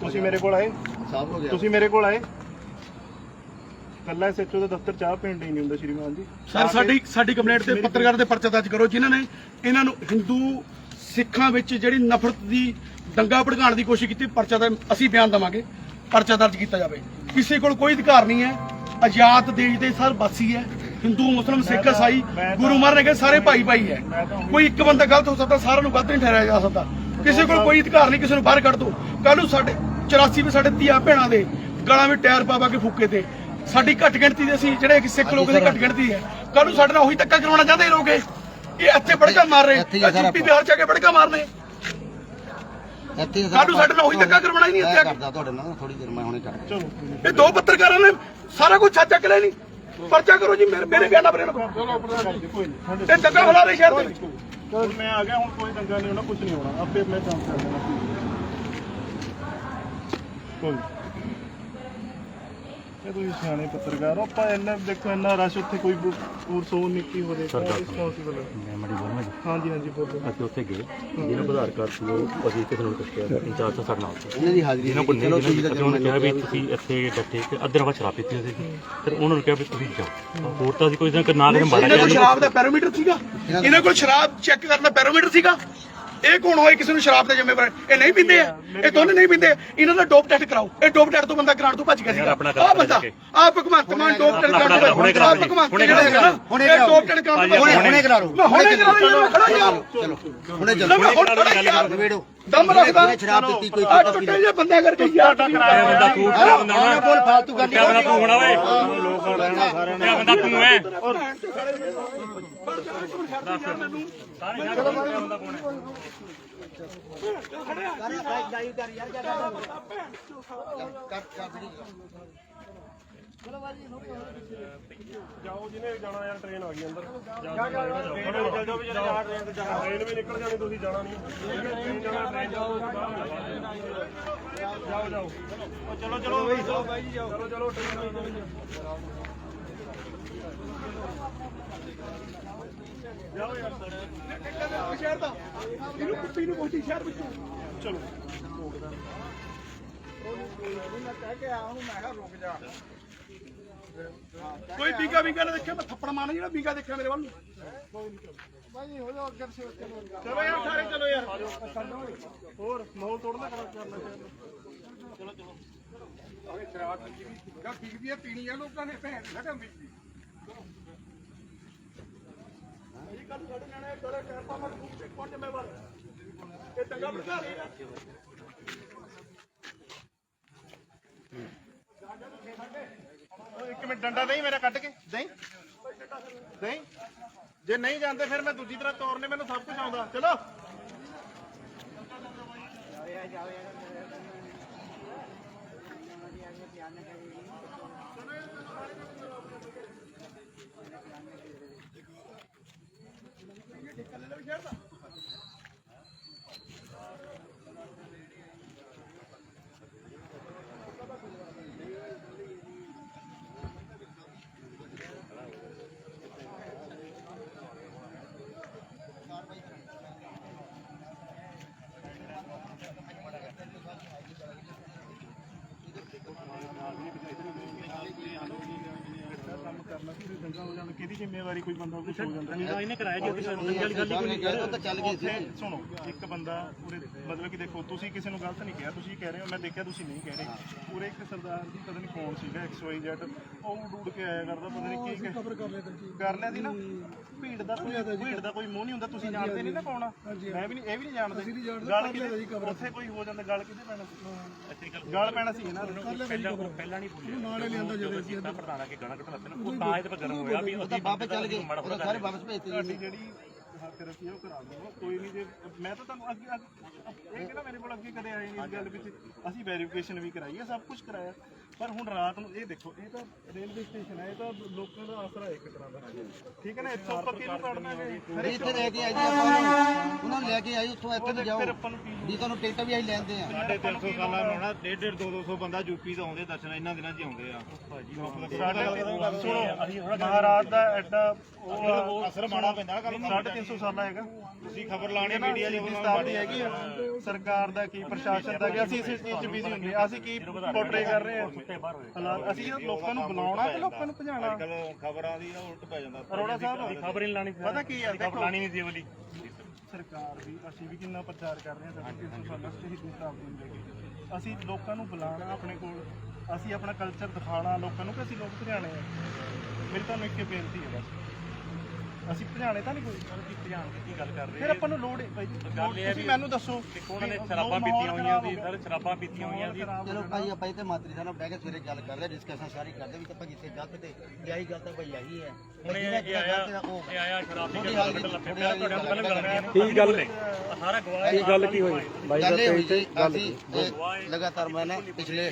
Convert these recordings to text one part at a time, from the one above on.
ਤੁਸੀਂ ਮੇਰੇ ਕੋਲ ਆਏ? ਸਾਫ਼ ਹੋ ਗਿਆ। ਤੁਸੀਂ ਮੇਰੇ ਕੋਲ ਆਏ? ਕੱਲਾ ਐਸਐਚਓ ਦਾ ਦਫ਼ਤਰ ਚਾਹ ਪੀਣ ਲਈ ਨਹੀਂ ਹੁੰਦਾ ਸ਼੍ਰੀਮਾਨ ਜੀ। ਸਰ ਸਾਡੀ ਸਾਡੀ ਕੰਪਲੇਂਟ ਤੇ ਪੱਤਰਕਾਰ ਦੇ ਪਰਚਾ ਦਰਜ ਕਰੋ ਜਿਨ੍ਹਾਂ ਨੇ। ਇਹਨਾਂ ਨੂੰ ਹਿੰਦੂ ਸਿੱਖਾਂ ਵਿੱਚ ਜਿਹੜੀ ਨਫ਼ਰਤ ਦੀ ਦੰਗਾ ਭੜਕਾਉਣ ਦੀ ਕੋਸ਼ਿਸ਼ ਕੀਤੀ ਪਰਚਾ ਦਾ ਅਸੀਂ ਬਿਆਨ ਦਵਾਂਗੇ। ਪਰਚਾ ਦਰਜ ਕੀਤਾ ਜਾਵੇ। ਕਿਸੇ ਕੋਲ ਕੋਈ ਅਧਿਕਾਰ ਨਹੀਂ ਹੈ। ਆਜ਼ਾਦ ਦੇਸ਼ ਦੇ ਸਰ ਵਾਸੀ ਹੈ। ਹਿੰਦੂ ਮੁਸਲਮ ਸਿੱਖ ਈਸਾਈ ਗੁਰੂ ਮਹਾਰਾਜ ਨੇ ਕਿਹਾ ਸਾਰੇ ਭਾਈ ਭਾਈ ਹੈ। ਕੋਈ ਇੱਕ ਬੰਦਾ ਗਲਤ ਹੋ ਸਕਦਾ ਸਾਰਿਆਂ ਨੂੰ ਗਲਤ ਨਹੀਂ ਠਹਿਰਾਇਆ ਜਾ ਸਕਦਾ। ਕਿਸੇ ਕੋਲ ਕੋਈ ਅਧਿਕਾਰ ਨਹੀਂ ਕਿਸੇ ਨੂੰ ਬਾਹਰ ਕੱਢ ਦੋ। ਕੱਲ ਨੂੰ ਸਾਡੇ 84 ਵੀ ਸਾਡੇ ਧੀਆ ਭੈਣਾਂ ਦੇ ਗਲਾਂ ਵਿੱਚ ਟਾਇਰ ਪਾ ਪਾ ਕੇ ਫੂਕੇ ਤੇ। ਸਾਡੀ ਘੱਟ ਗਿਣਤੀ ਦੇ ਅਸੀਂ ਜਿਹੜੇ ਕਿ ਸਿੱਖ ਲੋਕ ਦੀ ਘੱਟ ਗਿਣਤੀ ਹੈ। ਕੱਲ ਨੂੰ ਸਾਡੇ ਨਾਲ ਉਹੀ ਧੱਕਾ ਕਰਾਉਣਾ ਚਾਹੁੰਦੇ ਇਹ ਲੋਕ ਇਹ। ਇੱਥੇ ਬੜਕਾ ਮਾਰ ਰਹੇ। ਯੂਪੀ ਬਿਹਾਰ ਚ ਆ ਕੇ ਬੜਕਾ ਮਾਰਨੇ। ਇੱਥੇ ਕੱਲ ਨੂੰ ਸਾਡੇ ਨਾਲ ਉਹੀ ਧੱਕਾ ਕਰਵਾਉਣਾ ਹੀ ਨਹੀਂ ਇੱਥੇ ਆ ਕੇ। ਤੁਹਾਡੇ ਨਾਲ ਥੋੜੀ ਦੇਰ ਮੈਂ ਹੁਣੇ ਕਰਦਾ। ਚਲੋ। ਇਹ ਦੋ ਪੱਤਰਕਾਰਾਂ ਨੇ ਸਾਰਾ ਕੁਝ ਛੱਡ ਚੱਕ ਲਿਆ ਨਹੀਂ ਪਰਚਾ ਕਰੋ ਜੀ ਮੇਰੇ ਮੇਰੇ ਬਿਆਨਾਂ ਪਰ ਇਹਨੂੰ ਚਲੋ ਪ੍ਰਧਾਨ ਜੀ ਕੋਈ ਨਹੀਂ। ਇਹ ਦੰਗਾ ਫੈਲਾ ਰਹੇ ਸ਼ਹਿਰ ਦੇ ਵਿੱਚ। ਹੁਣ ਮੈਂ ਆ ਗਿਆ, ਹੁਣ ਕੋਈ ਦੰਗਾ ਨਹੀਂ ਹੋਣਾ ਕੁਝ ਨਹੀਂ ਹੋਣਾ। ਆਪੇ ਮੈਂ ਕੰਮ ਕਰ ਲੈਣਾ। ਕੋਈ ਇਹ ਤੁਸੀਂ ਸਿਆਣੇ ਪੱਤਰਕਾਰ ਹੋ ਆਪਾਂ ਇੰਨਾ ਦੇਖੋ ਇੰਨਾ ਰਸ਼ ਉੱਥੇ ਕੋਈ ਹੋਰ ਸੋ ਨਹੀਂ ਕੀ ਹੋ ਰਿਹਾ ਰਿਸਪੌਂਸਿਬਲ ਹੈ ਮੈਂ ਮੜੀ ਬੋਲਣਾ ਜੀ ਹਾਂਜੀ ਹਾਂਜੀ ਬੋਲੋ। ਅਸੀਂ ਉੱਥੇ ਗਏ ਜਿਹਨਾਂ ਕੋਲ ਆਧਾਰ ਕਾਰਡ ਸੀ ਉਹ ਅਸੀਂ ਕਿਸੇ ਨੂੰ ਕੁਝ ਕਿਹਾ ਇੰਚਾਰਜ ਤਾਂ ਸਾਡੇ ਨਾਲ ਸੀ। ਇਹਨਾਂ ਦੀ ਹਾਜ਼ਰੀ ਜਿਹਨਾਂ ਕੋਲ ਨਹੀਂ ਚਲੋ ਜਿਹਨਾਂ ਤੁਸੀਂ ਅਸੀਂ ਉਹਨਾਂ ਨੂੰ ਕਿਹਾ ਵੀ ਤੁਸੀਂ ਇੱਥੇ ਬੈਠੇ ਤੇ ਅੱਧੇ ਰਵਾ ਸ਼ਰਾਬ ਪੀਤੀ ਸੀ ਫਿਰ ਉਹਨਾਂ ਨੂੰ ਕਿਹਾ ਵੀ ਤੁਸੀਂ ਜਾਓ। ਹੋਰ ਤਾਂ ਅਸੀਂ ਕੋਈ ਨਾ ਨਾ ਕਿਸੇ ਮਾਰਿਆ ਇਹਨਾਂ ਕੋਲ ਸ਼ਰਾਬ ਦਾ ਪੈਰੋਮੀਟਰ ਸੀਗਾ। ਇਹਨਾਂ ਕੋਲ ਸ਼ਰਾਬ ਚੈੱਕ ਕਰਨ ਦਾ ਪੈਰੋਮੀਟਰ ਸੀਗਾ। ਇਹ ਕੌਣ ਹੋਏ? ਕਿਸੇ ਨੂੰ ਸ਼ਰਾਬ ਦਾ ਜ਼ਿੰਮੇਵਾਰ ਇਹ ਨਹੀਂ ਪੀਂਦੇ ਆ। ਇਹ ਦੋਨੇ ਨਹੀਂ ਪੀਂਦੇ। ਇਹਨਾਂ ਦਾ ਡੋਪ ਟੈਸਟ ਕਰਾਓ। ਇਹ ਡੋਪ ਟੈਸਟ ਤੋਂ ਬੰਦਾ ਕਰਾਉਣ ਤੋਂ ਭੱਜ ਗਿਆ ਸੀਗਾ। ਆਪਣਾ ਆਹ ਬੰਦਾ। ਆਹ ਭਗਵੰਤ ਮਾਨ ਡੋਪ ਟੈਸਟ ਕਰਾਉਣ ਤੋਂ ਹੁਣੇ ਆਹ ਕਰਾ ਲਓ ਜੀ, ਭਗਵੰਤ ਹੁਣੇ ਜਿਹੜਾ ਹੈਗਾ ਨਾ ਹੁਣੇ ਇਹ। ਡੋਪ ਟੈਸਟ ਕਰਾਉਣ ਤੋਂ ਹੁਣੇ ਭੱਜ ਹੁਣੇ ਕਰਾ ਲਓ ਹੁਣੇ ਕਰਾ ਲਓ ਖੜਾ ਜਾ ਚਲੋ ਹੁਣੇ ਚਲੋ। ਜਾ ਦਮ ਰੱਖਦਾ। ਸ਼ਰਾਬ ਦਿੱਤੀ ਕੋਈ ਆਹ ਟੁੱਟੇ ਜਿਹੇ ਬੰਦੇ ਕਰਕੇ ਯਾਰ ਇਹ ਬੰਦਾ ਤੂੰ ਕਿਆ ਬੰਦਾ ਹੋਣਾ ਬੋਲ ਫਾਲਤੂ ਗੱਲ ਕਿਆ ਬੰਦਾ ਤੂੰ ਹੋਣਾ ਓਏ। ਕਿਆ ਬੰਦਾ ਤੂੰ ਹੈ। ਜਾਓ ਜਿਹਨੇ ਜਾਣਾ ਯਾਰ ਟ੍ਰੇਨ ਆ ਗਈ ਅੰਦਰ ਜਾ ਜਾ ਜਾਓ ਵੀ ਜਿਹੜਾ ਟ੍ਰੇਨ ਤੇ ਜਾਣਾ ਟ੍ਰੇਨ ਵੀ ਨਿਕਲ ਜਾਣੀ ਤੁਸੀਂ ਜਾਣਾ ਨਹੀਂ ਟ੍ਰੇਨ ਜਾਣਾ ਟ੍ਰੇਨ ਜਾਓ। ਜਾਓ ਜਾਓ ਚਲੋ ਚਲੋ ਚਲੋ ਚਲੋ ਟ੍ਰੇਨ ਜਾਓ ਯਾਰ ਸ਼ਹਿਰ ਦਾ ਇਹਨੂੰ ਕੁੱਤੀ ਨੂੰ ਪਹੁੰਚੀ ਸ਼ਹਿਰ ਵਿੱਚ ਚਲੋ ਕੋਈ ਬੀਗਾ ਬੀਗਾ ਨੇ ਦੇਖਿਆ ਮੈਂ ਥੱਪੜ ਮਾਰਨਾ ਜਿਹੜਾ ਬੀਗਾ ਦੇਖਿਆ ਮੇਰੇ ਵੱਲ ਨੂੰ ਚਲੋ ਯਾਰ ਸਾਰੇ ਚਲੋ ਯਾਰ ਹੋਰ ਮਾਹੌਲ ਤੋੜਨਾ ਕਰਨਾ ਬਿਕਦੀ ਹੈ ਪੀਣੀ ਆ ਲੋਕਾਂ ਨੇ ਭੈਣ ਨਾ ਕੰਮ ਬਿਕਦੀ ਇਹ ਕੱਲ ਸਾਡੇ ਨਿਆਣੇ ਗਲੇ ਟੈਪਾ ਮਾਰ ਕੇ ਕੌਣ ਜ਼ਿੰਮੇਵਾਰ ਇਹ ਦੰਗਾ ਭੜਕਾ ਰਹੇ ਆ ਇੱਕ ਮਿੰਟ, ਡੰਡਾ ਦੇਈ ਮੇਰਾ ਕੱਟ ਕੇ? ਦੇਈ? ਦੇਈ? ਜੇ ਨਹੀਂ ਜਾਂਦੇ ਫਿਰ ਮੈਂ ਦੂਜੀ ਤਰ੍ਹਾਂ ਤੋਰਨੇ, ਮੈਨੂੰ ਸਭ ਕੁਝ ਆਉਂਦਾ। ਚਲੋ। ਕੰਮ ਹੋ ਕਿਹਦੀ ਜ਼ਿੰਮੇਵਾਰੀ ਕੋਈ ਬੰਦਾ ਕੁਝ ਹੋ ਜਾਂਦਾ? ਇਹਨੇ ਕਰਾਇਆ ਜੀ ਉਹਦੀ ਗੱਲ ਗੱਲ ਸਾਹਿਬ ਨੇ ਕਿਹਾ ਉਹ ਤਾਂ ਚੱਲ ਗਏ ਸੀ। ਉੱਥੇ ਸੁਣੋ ਇੱਕ ਬੰਦਾ ਪੂਰੇ ਮਤਲਬ ਕਿ ਦੇਖੋ ਤੁਸੀਂ ਕਿਸੇ ਨੂੰ ਗਲਤ ਨਹੀਂ ਕਿਹਾ ਤੁਸੀਂ ਕਹਿ ਰਹੇ ਹੋ ਮੈਂ ਦੇਖਿਆ ਤੁਸੀਂ ਨਹੀਂ ਕਹਿ ਰਹੇ। ਪੂਰੇ ਇੱਕ ਸਰਦਾਰ ਦੀ ਪਤਾ ਨਹੀਂ ਕੌਣ ਸੀਗਾ XYZ ਉਹ ਉਡ ਉਡ ਕੇ ਆਇਆ ਕਰਦਾ ਪਤਾ ਨਹੀਂ ਕੀ ਕਰ ਲਿਆ ਕਰ ਲਿਆ ਸੀ ਨਾ? ਭੀੜ ਦਾ ਕੋਈ ਭੀੜ ਦਾ ਕੋਈ ਮੂੰਹ ਨਹੀਂ ਹੁੰਦਾ ਤੁਸੀਂ ਜਾਣਦੇ ਨਹੀਂ ਨਾ ਕੌਣ ਆ। ਮੈਂ ਵੀ ਨਹੀਂ ਇਹ ਵੀ ਨਹੀਂ ਜਾਣਦੇ। ਗੱਲ ਕਿਤੇ ਉੱਥੇ ਕੋਈ ਹੋ ਜਾਂਦਾ ਗੱਲ ਕਿਤੇ ਪੈਣਾ ਸੀ? ਗੱਲ ਪੈਣਾ ਸੀ ਇਹਨਾਂ ਨੂੰ ਪਹਿਲਾਂ ਪਹਿਲਾਂ ਨਹੀਂ ਬੋਲਿਆ ਨਾਲੇ ਲਿਆਂਦਾ ਜਦੋਂ ਅਸੀਂ ਤਾਂ ਪ੍ਰਧਾਨਾ ਕੇ ਗਾਣਾ ਲੱਤੇ ਨਾ ਉਹ ਤਾਂ ਇਹਦੇ ਪਰ ਗਰਮ ਹੋਇਆ ਵੀ ਉਹ ਤਾਂ ਵਾਪਸ ਚੱਲ ਗਏ ਉਹ ਸਾਰੇ ਵਾਪਸ ਭੇਜਤੇ ਜਿਹੜੀ ਹੱਕ ਰੱਖੀ ਆ ਉਹ ਕਰਾ ਦਿਓ ਕੋਈ ਨਹੀਂ ਜੇ ਮੈਂ ਤਾਂ ਤੁਹਾਨੂੰ ਅੱਗੇ ਅੱਗੇ- ਇਹ ਕਿਹੜਾ ਮੇਰੇ ਕੋਲ ਅੱਗੇ ਕਦੇ ਆਏ ਨਹੀਂ ਇਸ ਗੱਲ ਵਿੱਚ ਅਸੀਂ ਵੈਰੀਫਿਕੇਸ਼ਨ ਵੀ ਕਰਾਈ ਹੈ ਸਭ ਕੁਝ ਕਰਾਇਆ। ਪਰ ਹੁਣ ਰਾਤ ਨੂੰ ਇਹ ਦੇਖੋ ਇਹ ਤਾਂ ਰੇਲਵੇ ਸਟੇਸ਼ਨ ਹੈ ਇਹ ਤਾਂ ਲੋਕਾਂ ਦਾ ਆਸਰਾ ਹੈ ਇੱਕ ਤਰ੍ਹਾਂ ਦਾ। ਠੀਕ ਹੈ ਨਾ ਇੱਥੋਂ ਆਪਾਂ ਕਿਹਨੂੰ ਕੱਢ ਦਾਂਗੇ ਅਰੇ ਇੱਥੇ ਲੈ ਕੇ ਆਈ ਜੀ ਆਪਾਂ ਨੂੰ। ਉਹਨਾਂ ਨੂੰ ਲੈ ਕੇ ਆਈ ਉੱਥੋਂ ਇੱਥੇ ਨੂੰ ਜਾਓ। ਫਿਰ ਆਪਾਂ ਨੂੰ ਕੀ ਵੀ ਤੁਹਾਨੂੰ ਟਿਕਟ ਵੀ ਆਈ ਲੈਂਦੇ ਆ। ਸਾਡੇ 300 ਸਾਲਾਂ ਨੂੰ ਨਾ 1.5 200 ਬੰਦਾ ਯੂਪੀ ਤੋਂ ਆਉਂਦੇ ਦਰਸ਼ਨ ਇਹਨਾਂ ਦਿਨਾਂ 'ਚ ਆਉਂਦੇ ਆ। ਸਾਡੇ ਸੁਣੋ ਮਹਾਰਾਜ ਦਾ ਐਡਾ ਉਹ ਅਸਰ ਮਾੜਾ ਪੈਂਦਾ ਨਾ ਕੱਲ ਸਾਢੇ ਤਿੰਨ ਸੌ ਸਾਲਾ ਹੈਗਾ। ਤੁਸੀਂ ਖਬਰ ਲਾਣੀ ਮੀਡੀਆ ਦੀ ਹੈਗੀ ਆ। ਸਰਕਾਰ ਦਾ ਕੀ ਪ੍ਰਸ਼ਾਸਨ ਦਾ ਕੀ ਅਸੀਂ ਇਸ ਚੀਜ਼ 'ਚ ਬਿਜ਼ੀ ਹੁੰਦੇ। ਅਸੀਂ ਕੀ ਪੋਰਟਰੇ ਕਰ ਰਹੇ ਹਾਂ ਹਾਲਾਤ ਅਸੀਂ ਇਹ ਲੋਕਾਂ ਨੂੰ ਬੁਲਾਉਣਾ ਕਿ ਲੋਕਾਂ ਨੂੰ ਭਜਾਉਣਾ। ਕੱਲ ਖਬਰਾਂ ਦੀ ਨਾ ਉਲਟ ਪੈ ਜਾਂਦਾ। ਅਰੋੜਾ ਸਾਹਿਬ ਖਬਰ ਨਹੀਂ ਲਾਣੀ ਪਤਾ ਕੀ ਆ ਖਬਰ ਦੇਖੋ। ਲਾਣੀ ਨਹੀਂ ਸੀ ਇਹ ਵਾਲੀ ਸਰਕਾਰ ਵੀ ਅਸੀਂ ਵੀ ਕਿੰਨਾ ਪ੍ਰਚਾਰ ਕਰ ਰਹੇ ਹਾਂ ਸਾਡੇ 300 ਸਾਲਾਂ ਤੇ ਹਿੰਦੂ ਸ਼ਤਾਬਦੀ ਨੂੰ ਲੈ ਕੇ ਅਸੀਂ ਲੋਕਾਂ ਨੂੰ ਬੁਲਾਉਣਾ ਆਪਣੇ ਕੋਲ। ਅਸੀਂ ਆਪਣਾ ਕਲਚਰ ਦਿਖਾਉਣਾ ਲੋਕਾਂ ਨੂੰ ਕਿ ਅਸੀਂ ਲੋਕ ਭਜਾਣੇ ਆ। ਮੇਰੀ ਤੁਹਾਨੂੰ ਇੱਕ ਹੀ ਬੇਨਤੀ ਹੈ ਬਸ। ਅਸੀਂ ਭਜਾਣੇ ਤਾਂ ਨਹੀਂ ਕੋਈ। ਕੀ ਭਜਾਣ ਦੀ ਕੀ ਗੱਲ ਕਰ ਰਹੇ ਫਿਰ ਆਪਾਂ ਨੂੰ ਲੋੜ ਹੈ ਭਾਈ। ਗੱਲ ਇਹ ਹੈ ਤੁਸੀਂ ਵੀ ਮੈਨੂੰ ਦੱਸੋ ਉਹਨਾਂ ਨੇ ਵੀ ਸ਼ਰਾਬਾਂ ਪੀਤੀਆਂ ਹੋਈਆਂ ਖਰਾਬ ਸੀ ਹੋ ਸਰ ਸ਼ਰਾਬਾਂ ਪੀਤੀਆਂ ਹੋਈਆਂ ਸੀ ਚਲੋ। ਭਾਈ ਆਪਾਂ ਇੱਥੇ ਮਾਤਰੀ ਸਾਹਿਬ ਨਾਲ ਬਹਿ ਕੇ ਸਵੇਰੇ ਗੱਲ ਕਰਦੇ ਡਿਸਕਸ਼ਨ ਸਾਰੀ ਕਰਦੇ ਵੀ ਆਪਾਂ ਜਿੱਥੇ ਗਲਤ ਤੇ ਯਾਹੀ ਗੱਲ ਤਾਂ ਭਾਈ ਆਹੀ ਹੈ। ਹੁਣ ਇਹ ਇਹ ਆਇਆ ਉਹ ਇਹ ਆਇਆ ਸ਼ਰਾਬ ਦੀ ਕੱਢਣ ਲੱਗ ਪਿਆ। ਤੁਹਾਡੇ ਨਾਲ ਪਹਿਲਾਂ ਗੱਲ ਕਰਨੀ ਕੀ ਗੱਲ ਸਾਰਾ ਗਵਾਹ ਕੀ ਗੱਲ ਕੀ ਹੋਈ? ਬਾਈ ਗੱਲ ਦਾ ਇਹ ਹੋਈ ਤੇ ਜੀ ਅਸੀਂ ਇਹ ਲਗਾਤਾਰ ਮੈਂ ਨਾ ਪਿਛਲੇ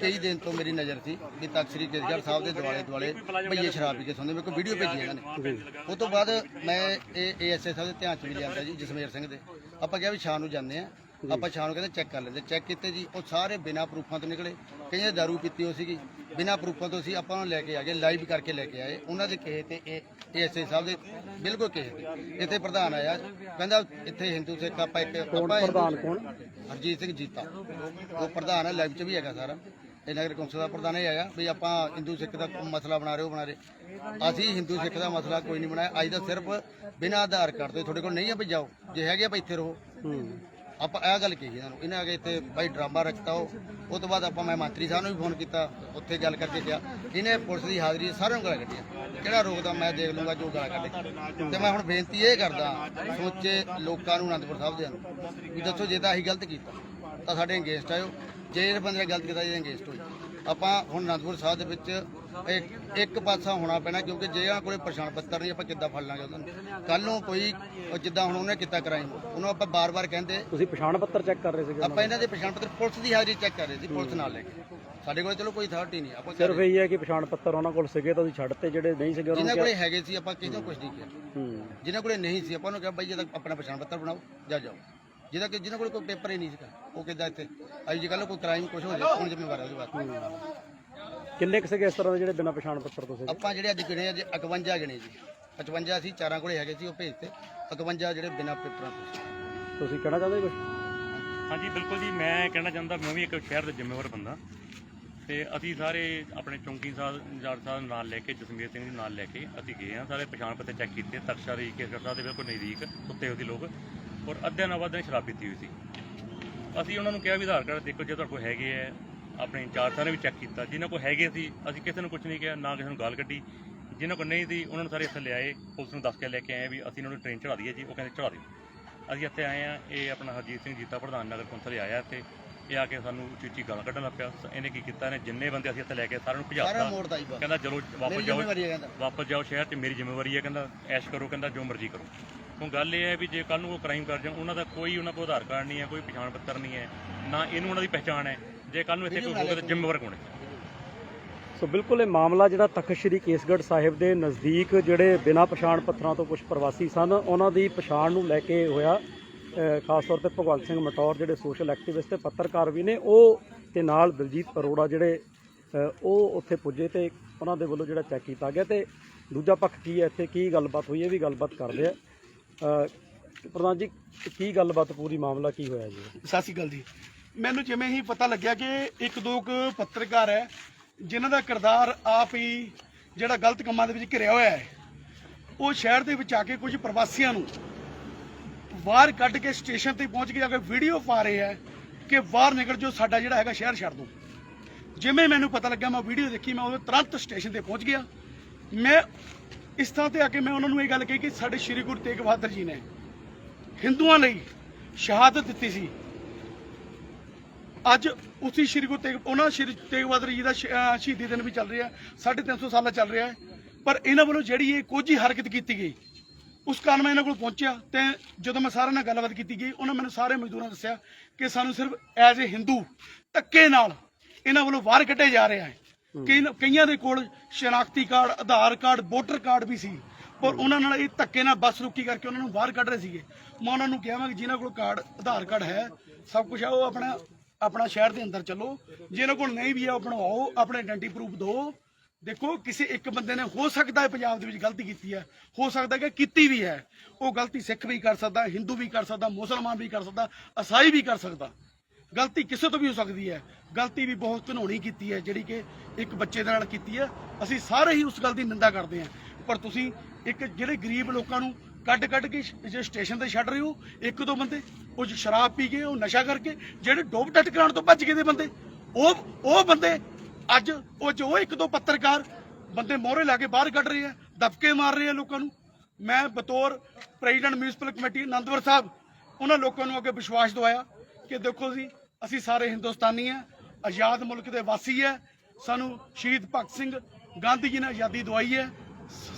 ਕਈ ਦਿਨ ਤੋਂ ਮੇਰੀ ਨਜ਼ਰ ਸੀ ਕਿ ਤਖਤ ਸ੍ਰੀ ਕੇਸਗੜ੍ਹ ਸਾਹਿਬ ਦੇ ਦੁਆਲੇ ਦੁਆਲੇ ਭਈਏ ਸ਼ਰਾਬ ਪੀ ਕੇ ਸੌਂਦੇ। ਮੇਰੇ ਕੋਲ ਵੀਡੀਓ ਭੇਜੀ ਇਹਨਾਂ ਨੇ। ਉਸ ਤੋਂ ਬਾਅਦ ਮੈਂ ਇਹ ਏਐਸਏ ਸਾਹਿਬ ਦੇ ਧਿਆਨ ਚ ਵੀ ਲਿਆਂਦਾ ਜੀ ਜਸਮੇਰ ਸਿੰਘ ਦੇ। ਆਪਾਂ ਕਿਹਾ ਵੀ ਸ਼ਾਮ ਨੂੰ ਜਾਂਦੇ ਆ ਆਪਾਂ ਸ਼ਾਮ ਨੂੰ ਕਹਿੰਦੇ ਚੈੱਕ ਕਰ ਲੈਂਦੇ ਚੈੱਕ ਕੀਤੇ ਜੀ ਉਹ ਸਾਰੇ ਬਿਨਾਂ ਪ੍ਰੂਫਾਂ ਤੋਂ ਨਿਕਲੇ। ਕਈਆਂ ਦਾਰੂ ਪੀਤੀ ਹੋ ਸੀਗੀ। ਬਿਨਾਂ ਪ੍ਰੂਫਾਂ ਤੋਂ ਅਸੀਂ ਆਪਾਂ ਨੂੰ ਲੈ ਕੇ ਆ ਗਏ ਲਾਈਵ ਕਰਕੇ ਲੈ ਕੇ ਆਏ। ਉਹਨਾਂ ਦੇ ਕਹੇ ਤੇ ਇਹ ਏਐਸਏ ਸਾਹਿਬ ਦੇ ਬਿਲਕੁਲ ਕਹੇ ਤੇ। ਇੱਥੇ ਪ੍ਰਧਾਨ ਆਇਆ ਕਹਿੰਦਾ ਇੱਥੇ ਹਿੰਦੂ ਸਿੱਖ ਆਪਾਂ ਇੱਕ ਆਪਾਂ ਪ੍ਰਧਾਨ ਕੌਣ? ਹਰਜੀਤ ਸਿੰਘ ਜੀਤਾ। ਉਹ ਪ੍ਰਧਾਨ ਹੈ ਲਾਈਵ 'ਚ ਵੀ ਹੈਗਾ ਸਾਰਾ। ਇਹ ਨਗਰ ਕੌਂਸਲ ਦਾ ਪ੍ਰਧਾਨ ਇਹ ਆਇਆ ਵੀ ਆਪਾਂ ਹਿੰਦੂ ਸਿੱਖ ਦਾ ਮਸਲਾ ਬਣਾ ਰਹੇ ਹੋ, ਬਣਾ ਰਹੇ। ਅਸੀਂ ਹਿੰਦੂ ਸਿੱਖ ਦਾ ਮਸਲਾ ਕੋਈ ਨਹੀਂ ਬਣਾਇਆ। ਅੱਜ ਦਾ ਸਿਰਫ ਬਿਨਾਂ ਆਧਾਰ ਕਾਰਡ ਤੋਂ ਤੁਹਾਡੇ ਕੋਲ ਨਹੀਂ ਆ ਵੀ ਜਾਓ। ਜੇ ਹੈਗੇ ਆ ਵੀ ਇੱਥੇ ਰਹੋ। ਆਪਾਂ ਇਹ ਗੱਲ ਕਹੀ ਇਹਨਾਂ ਨੂੰ। ਇਹਨਾਂ ਅਗੇ ਇੱਥੇ ਭਾਈ ਡਰਾਮਾ ਰਚਤਾ ਉਹ। ਉਹ ਤੋਂ ਬਾਅਦ ਆਪਾਂ ਮੈਂ ਮੰਤਰੀ ਸਾਹਿਬ ਨੂੰ ਵੀ ਫੋਨ ਕੀਤਾ। ਉੱਥੇ ਗੱਲ ਕਰਕੇ ਕਿਹਾ। ਇਹਨੇ ਪੁਲਿਸ ਦੀ ਹਾਜ਼ਰੀ ਸਾਰਿਆਂ ਨੂੰ ਗਲਾ ਕੱਢੀਆਂ। ਕਿਹੜਾ ਰੋਕਦਾ ਮੈਂ ਦੇਖ ਲੂੰਗਾ ਜੋ ਗਲਾ ਕੱਢੇ। ਤੇ ਮੈਂ ਹੁਣ ਬੇਨਤੀ ਇਹ ਕਰਦਾ, ਸੋਚੇ ਲੋਕਾਂ ਨੂੰ ਅਨੰਦਪੁਰ ਸਾਹਿਬ ਦੇ ਨੂੰ। ਵੀ ਦੱਸੋ ਜੇ ਤਾਂ ਅਸੀਂ ਗਲਤ ਕੀਤਾ, ਤਾਂ ਸਾਡੇ ਅਗੇਂਸਟ ਆਇਓ। ਜੇ ਇਹ ਬੰਦੇ ਨੇ ਗਲਤ ਕੀਤਾ ਜੇ ਅਗੇਂਸਟ ਹੋਈ ਆਪਾਂ ਹੁਣ ਅਨੰਦਪੁਰ ਸਾਹਿਬ ਦੇ ਵਿੱਚ ਇੱਕ ਇੱਕ ਪਾਸਾ ਹੋਣਾ ਪੈਣਾ ਕਿਉਂਕਿ ਜੇ ਇਹਨਾਂ ਕੋਲੇ ਪਛਾਣ ਪੱਤਰ ਨਹੀਂ ਆਪਾਂ ਕਿੱਦਾਂ ਫੜ ਲਾਂਗੇ ਉਹਨਾਂ? ਕੱਲ ਨੂੰ ਕੋਈ ਉਹ ਜਿੱਦਾਂ ਹੁਣ ਉਹਨੇ ਕੀਤਾ ਕਰਾਈਮ ਉਹਨੂੰ ਆਪਾਂ ਬਾਰ-ਬਾਰ ਕਹਿੰਦੇ ਤੁਸੀਂ ਪਛਾਣ ਪੱਤਰ ਚੈੱਕ ਕਰ ਰਹੇ ਸੀਗੇ ਆਪਾਂ ਇਹਨਾਂ ਦੇ ਪਛਾਣ ਪੱਤਰ ਪੁਲਿਸ ਦੀ ਹਾਜ਼ਰੀ ਚੈੱਕ ਕਰ ਰਹੇ ਸੀ ਪੁਲਿਸ ਨਾਲ ਲੈ ਕੇ। ਸਾਡੇ ਕੋਲ ਚਲੋ ਕੋਈ ਅਥਾਰਟੀ ਨਹੀਂ ਆਪਾਂ ਸਿਰਫ ਇਹ ਹੈ ਕਿ ਪਛਾਣ ਪੱਤਰ ਉਹਨਾਂ ਕੋਲ ਸੀਗੇ ਤਾਂ ਤੁਸੀਂ ਛੱਡਤੇ ਜਿਹੜੇ ਨਹੀਂ ਸੀਗੇ ਉਹਨਾਂ ਜਿਨ੍ਹਾਂ ਨੂੰ ਕੋਲੇ ਹੈਗੇ ਸੀ ਆਪਾਂ ਕਿਸੇ ਨੂੰ ਕੁਝ ਨਹੀਂ ਕਿਹਾ। ਹੂੰ। ਜਿਨ੍ਹਾਂ ਕੋਲੇ ਨਹੀਂ ਸੀ ਆਪਾਂ ਨੂੰ ਕਿਹਾ ਬਾਈ ਇਹਦਾ ਆਪਣਾ ਪਛਾਣ ਪੱਤਰ ਬਣਾਓ ਜਾ ਜਾਓ। ਜਿਹਦਾ ਕਿ ਜਿਨ੍ਹਾਂ ਕੋਲ ਕੋਈ ਪੇਪਰ ਹੀ ਨਹੀਂ ਸੀਗਾ ਉਹ ਕਿੱਦਾਂ ਇੱਥੇ ਅੱਜ ਜੇ ਕੱਲ ਕੋਈ ਕ੍ਰਾਈਮ ਕੁਝ ਹੋ ਜਾਏ ਕੌਣ ਜ਼ਿੰਮੇਵਾਰ ਹੈ ਉਹਦੇ ਬਾਅਦ। ਕਿੰਨੇ ਕੁ ਸੀਗੇ ਇਸ ਤਰ੍ਹਾਂ ਦੇ ਜਿਹੜੇ ਬਿਨਾਂ ਪਛਾਣ ਪੱਤਰ ਤੋਂ ਸੀਗੇ? ਆਪਾਂ ਜਿਹੜੇ ਅੱਜ ਗਿਣੇ ਅੱਜ 51 ਗਿਣੇ ਜੀ। 55 ਸੀ ਚਾਰਾਂ ਕੋਲੇ ਹੈਗੇ ਸੀ ਉਹ ਭੇਜਤੇ 51 ਜਿਹੜੇ ਬਿਨਾਂ ਪੇਪਰਾਂ ਤੋਂ ਸੀ। ਤੁਸੀਂ ਕਹਿਣਾ ਚਾਹੁੰਦੇ ਕੁਝ ਹਾਂਜੀ ਬਿਲਕੁਲ ਜੀ ਮੈਂ ਕਹਿਣਾ ਚਾਹੁੰਦਾ ਮੈਂ ਵੀ ਇੱਕ ਸ਼ਹਿਰ ਦਾ ਜ਼ਿੰਮੇਵਾਰ ਬੰਦਾ। ਤੇ ਅਸੀਂ ਸਾਰੇ ਆਪਣੇ ਚੌਂਕੀ ਸਾਹਿਬ ਜਾਟ ਸਾਹਿਬ ਨੂੰ ਨਾਲ ਲੈ ਕੇ ਜਸਮੀਰ ਸਿੰਘ ਜੀ ਨਾਲ ਲੈ ਕੇ ਅਸੀਂ ਗਏ ਹਾਂ ਸਾਰੇ ਪਛਾਣ ਪੱਤੇ ਚੈੱਕ ਕੀਤੇ ਤਕਸ਼ਾ ਦੇ ਕੇਸਗੜ੍ਹ ਸਾਹਿਬ ਦੇ ਬਿਲਕੁਲ ਨਜ਼ਦੀਕ ਸੁੱਤੇ ਸੀ ਲੋਕ। ਔਰ ਅੱਧਿਆਂ ਨਾਲ ਵੱਧ ਨੇ ਸ਼ਰਾਬ ਪੀਤੀ ਹੋਈ ਸੀ। ਅਸੀਂ ਉਹਨਾਂ ਨੂੰ ਕਿਹਾ ਵੀ ਆਧਾਰ ਕਾਰਡ ਦੇਖੋ ਜੇ ਤੁਹਾਡੇ ਕੋਲ ਹੈਗੇ ਆ ਆਪਣੇ ਇੰਚਾਰਜ ਨੇ ਵੀ ਚੈੱਕ ਕੀਤਾ। ਜਿਨ੍ਹਾਂ ਕੋਲ ਹੈਗੇ ਸੀ ਅਸੀਂ ਕਿਸੇ ਨੂੰ ਕੁਝ ਨਹੀਂ ਕਿਹਾ ਨਾ ਕਿਸੇ ਨੂੰ ਗਾਲ ਕੱਢੀ। ਜਿਨ੍ਹਾਂ ਕੋਲ ਨਹੀਂ ਸੀ ਉਹਨਾਂ ਨੂੰ ਸਾਰੇ ਇੱਥੇ ਲਿਆਏ ਪੁਲਿਸ ਨੂੰ ਦੱਸ ਕੇ ਲੈ ਕੇ ਆਏ ਵੀ ਅਸੀਂ ਇਹਨਾਂ ਨੂੰ ਟ੍ਰੇਨ ਚੜਾ ਦਈਏ ਜੀ ਉਹ ਕਹਿੰਦੇ ਚੜਾ ਦਿਓ। ਅਸੀਂ ਇੱਥੇ ਆਏ ਆ ਇਹ ਆਪਣਾ ਹਰਜੀਤ ਸਿੰਘ ਜੀਤਾ ਪ੍ਰਧਾਨ ਨਗਰ ਕੌਂਸਲ ਆਇਆ ਇੱਥੇ। ਇਹ ਆ ਕੇ ਸਾਨੂੰ ਉੱਚੀ ਉੱਚੀ ਗਾਲਾਂ ਕੱਢਣ ਲੱਗ ਪਿਆ। ਇਹਨੇ ਕੀ ਕੀਤਾ ਇਹਨੇ ਜਿੰਨੇ ਬੰਦੇ ਅਸੀਂ ਇੱਥੇ ਲੈ ਕੇ ਸਾਰਿਆਂ ਨੂੰ ਭਜਾਤਾ ਕਹਿੰਦਾ ਚਲੋ ਵਾਪਸ ਜਾਓ। ਵਾਪਸ ਜਾਓ ਸ਼ਹਿਰ 'ਚ ਮੇਰੀ ਜ਼ਿੰਮੇਵਾਰੀ ਹੈ ਕਹਿੰਦਾ ਐਸ਼ ਕਰੋ ਕਹਿੰਦਾ ਜੋ ਮਰਜ਼ੀ ਕਰੋ। ਹੁਣ ਗੱਲ ਇਹ ਹੈ ਵੀ ਜੇ ਕੱਲ ਨੂੰ ਉਹ ਕ੍ਰਾਈਮ ਕਰ ਜਾਣ, ਉਹਨਾਂ ਦਾ ਕੋਈ ਉਹਨਾਂ ਕੋਲ ਆਧਾਰ ਕਾਰਡ ਨਹੀਂ ਹੈ, ਕੋਈ ਪਛਾਣ ਪੱਤਰ ਨਹੀਂ ਹੈ, ਨਾ ਇਹਨੂੰ ਉਹਨਾਂ ਦੀ ਪਛਾਣ ਹੈ। ਜੇ ਕੱਲ ਨੂੰ ਇੱਥੇ ਕੋਈ ਹੋਊਗਾ ਤਾਂ ਜ਼ਿੰਮੇਵਾਰ ਕੌਣ ਹੈ? ਸੋ ਬਿਲਕੁਲ ਇਹ ਮਾਮਲਾ ਜਿਹੜਾ ਤਖਤ ਸ੍ਰੀ ਕੇਸਗੜ੍ਹ ਸਾਹਿਬ ਦੇ ਨਜ਼ਦੀਕ ਜਿਹੜੇ ਬਿਨਾਂ ਪਛਾਣ ਪੱਤਰਾਂ ਤੋਂ ਕੁਝ ਪ੍ਰਵਾਸੀ ਸਨ, ਉਹਨਾਂ ਦੀ ਪਛਾਣ ਨੂੰ ਲੈ ਕੇ ਹੋਇਆ ਖਾਸ ਤੌਰ ਤੇ ਭਗਵੰਤ ਸਿੰਘ ਮਟੌਰ ਜਿਹੜੇ ਸੋਸ਼ਲ ਐਕਟਿਵਿਸਟ ਤੇ ਪੱਤਰਕਾਰ ਵੀ ਨੇ, ਉਹ ਤੇ ਨਾਲ ਦਲਜੀਤ ਅਰੋੜਾ ਜਿਹੜੇ ਉਹ ਉੱਥੇ ਪੁੱਜੇ ਤੇ ਉਹਨਾਂ ਦੇ ਵੱਲੋਂ ਜਿਹੜਾ ਚੈੱਕ ਕੀਤਾ ਗਿਆ ਤੇ ਦੂਜਾ ਪੱਖ ਕੀ ਹੈ, ਇੱਥੇ ਕੀ ਗੱਲਬਾਤ ਹੋਈ ਹੈ ਵੀ ਗੱਲਬਾਤ ਕਰਦੇ ਆ। ਪ੍ਰਧਾਨ ਜੀ, ਕੀ ਗੱਲਬਾਤ ਪੂਰੀ ਮਾਮਲਾ ਕੀ ਹੋਇਆ ਜੀ? ਸਤਿ ਸ਼੍ਰੀ ਅਕਾਲ ਜੀ। ਮੈਨੂੰ ਜਿਵੇਂ ਹੀ ਪਤਾ ਲੱਗਿਆ ਕਿ ਇੱਕ ਦੋ ਕੁ ਪੱਤਰਕਾਰ ਹੈ, ਜਿਨ੍ਹਾਂ ਦਾ ਕਿਰਦਾਰ ਆਪ ਹੀ ਜਿਹੜਾ ਗਲਤ ਕੰਮਾਂ ਦੇ ਵਿੱਚ ਘਿਰਿਆ ਹੋਇਆ ਹੈ, ਉਹ ਸ਼ਹਿਰ ਦੇ ਵਿੱਚ ਆ ਕੇ ਕੁਝ ਪ੍ਰਵਾਸੀਆਂ ਨੂੰ ਬਾਹਰ ਕੱਢ ਕੇ ਸਟੇਸ਼ਨ ਤੇ ਪਹੁੰਚ ਕੇ ਆ ਕੇ ਵੀਡੀਓ ਪਾ ਰਹੇ ਹੈ ਕਿ ਬਾਹਰ ਨਿਕਲ ਜੋ ਸਾਡਾ ਜਿਹੜਾ ਹੈਗਾ ਸ਼ਹਿਰ ਛੱਡ ਦੋ ਜਿਵੇਂ ਮੈਨੂੰ ਪਤਾ ਲੱਗਾ ਮੈਂ ਵੀਡੀਓ ਦੇਖੀ, ਮੈਂ ਉਹਦੇ ਤੁਰੰਤ ਸਟੇਸ਼ਨ ਤੇ ਪਹੁੰਚ ਗਿਆ। ਮੈਂ ਇਸ ਥਾਂ ਤੇ ਆ ਕੇ ਮੈਂ ਉਹਨਾਂ ਨੂੰ ਇਹ ਗੱਲ ਕਹੀ ਕਿ ਸਾਡੇ ਸ੍ਰੀ ਗੁਰੂ ਤੇਗ ਬਹਾਦਰ ਜੀ ਨੇ ਹਿੰਦੂਆਂ ਲਈ ਸ਼ਹਾਦਤ ਦਿੱਤੀ ਸੀ। ਅੱਜ ਉਸੇ ਸ਼੍ਰੀ ਗੁਰੂ ਤੇਗ ਉਹਨਾਂ ਸ਼੍ਰੀ ਤੇਗ ਬਹਾਦਰ ਜੀ ਦਾ ਸ਼ਹੀਦੀ ਦਿਨ ਵੀ ਚੱਲ ਰਿਹਾ 350 ਸਾਲਾ ਚੱਲ ਰਿਹਾ ਹੈ। ਪਰ ਇਹਨਾਂ ਵੱਲੋਂ ਜਿਹੜੀ ਇਹ ਕੋਝੀ ਹਰਕਤ ਕੀਤੀ ਗਈ, ਉਸ ਕਾਰਨ ਮੈਂ ਇਹਨਾਂ ਕੋਲ ਪਹੁੰਚਿਆ ਤੇ ਜਦੋਂ ਮੈਂ ਸਾਰਿਆਂ ਨਾਲ ਗੱਲਬਾਤ ਕੀਤੀ ਗਈ, ਉਹਨਾਂ ਮੈਨੂੰ ਸਾਰੇ ਮਜ਼ਦੂਰਾਂ ਨੇ ਦੱਸਿਆ ਕਿ ਸਾਨੂੰ ਸਿਰਫ ਐਜ਼ ਏ ਹਿੰਦੂ ਧੱਕੇ ਨਾਲ ਇਹਨਾਂ ਵੱਲੋਂ ਬਾਹਰ ਕੱਢੇ ਜਾ ਰਿਹਾ ਹੈ। ਕਈ ਕਈਆਂ ਦੇ ਕੋਲ ਸ਼ਨਾਖਤੀ card, Aadhaar card, voter card ਵੀ ਸੀ। ਪਰ ਉਹਨਾਂ ਨਾਲ ਇਹ ਧੱਕੇ ਨਾਲ ਬੱਸ ਰੁਕੀ ਕਰਕੇ ਉਹਨਾਂ ਨੂੰ ਬਾਹਰ ਕੱਢ ਰਹੇ ਸੀਗੇ। ਮੈਂ ਉਹਨਾਂ ਨੂੰ ਕਿਹਾ, ਮੈਂ ਕਿ ਜਿਨ੍ਹਾਂ ਕੋਲ ਕਾਰਡ, ਆਧਾਰ ਕਾਰਡ ਹੈ, ਸਭ ਕੁਝ ਹੈ, ਉਹ ਆਪਣਾ ਆਪਣਾ ਸ਼ਹਿਰ ਦੇ ਅੰਦਰ ਚੱਲੋ। ਜਿਹਨਾਂ ਕੋਲ ਨਹੀਂ ਵੀ ਹੈ, ਉਹ ਬਣਵਾਓ, ਆਪਣੇ ਆਇਡੈਂਟੀ ਪ੍ਰੂਫ ਦਿਓ ਦੇਖੋ, ਕਿਸੇ ਇੱਕ ਬੰਦੇ ਨੇ ਹੋ ਸਕਦਾ ਹੈ ਪੰਜਾਬ ਦੇ ਵਿੱਚ ਗਲਤੀ ਕੀਤੀ ਹੈ। ਹੋ ਸਕਦਾ ਕਿ ਕੀਤੀ ਵੀ ਹੈ। ਉਹ ਗਲਤੀ ਸਿੱਖ ਵੀ ਕਰ ਸਕਦਾ, ਹਿੰਦੂ ਵੀ ਕਰ ਸਕਦਾ, ਮੁਸਲਮਾਨ ਵੀ ਕਰ ਸਕਦਾ ਈਸਾਈ ਵੀ ਕਰ ਸਕਦਾ। ਗਲਤੀ ਕਿਸੇ ਤੋਂ ਵੀ ਹੋ ਸਕਦੀ ਹੈ। ਗਲਤੀ ਵੀ ਬਹੁਤ ਘਨੋਣੀ ਕੀਤੀ ਹੈ, ਜਿਹੜੀ ਕਿ ਇੱਕ ਬੱਚੇ ਦੇ ਨਾਲ ਕੀਤੀ ਹੈ। ਅਸੀਂ ਸਾਰੇ ਹੀ ਉਸ ਗੱਲ ਦੀ ਨਿੰਦਾ ਕਰਦੇ ਹਾਂ। ਪਰ ਤੁਸੀਂ ਇੱਕ ਜਿਹੜੇ ਗਰੀਬ ਲੋਕਾਂ ਨੂੰ ਕੱਢ ਕੱਢ ਕੇ ਜੇ ਸਟੇਸ਼ਨ ਤੇ ਛੱਡ ਰਹੇ ਹੋ, ਇੱਕ ਦੋ ਬੰਦੇ, ਉਹ ਸ਼ਰਾਬ ਪੀ ਕੇ, ਉਹ ਨਸ਼ਾ ਕਰਕੇ, ਜਿਹੜੇ ਡੋਬ ਟੱਟ ਕਰਾਉਣ ਤੋਂ ਭੱਜ ਗਏ ਦੇ ਬੰਦੇ, ਉਹ ਉਹ ਬੰਦੇ ਅੱਜ ਉਹ ਜੋ ਇੱਕ ਦੋ ਪੱਤਰਕਾਰ ਬੰਦੇ ਮੋਹਰੇ ਲਾ ਕੇ ਬਾਹਰ ਕੱਢ ਰਹੇ ਆ ਦਬਕੇ ਮਾਰ ਰਹੇ ਆ ਲੋਕਾਂ ਨੂੰ। ਮੈਂ ਬਤੌਰ president municipal committee, Anandpur Sahib, ਉਹਨਾਂ ਲੋਕਾਂ ਨੂੰ ਅੱਗੇ ਵਿਸ਼ਵਾਸ ਦਵਾਇਆ ਕਿ ਦੇਖੋ ਜੀ ਅਸੀਂ ਸਾਰੇ ਹਿੰਦੁਸਤਾਨੀ ਆ, ਆਜ਼ਾਦ ਮੁਲਕ ਦੇ ਵਾਸੀ ਆ। ਸਾਨੂੰ ਸ਼ਹੀਦ ਭਗਤ ਸਿੰਘ ਗਾਂਧੀ ਜੀ ਨੇ ਆਜ਼ਾਦੀ ਦਵਾਈ ਹੈ।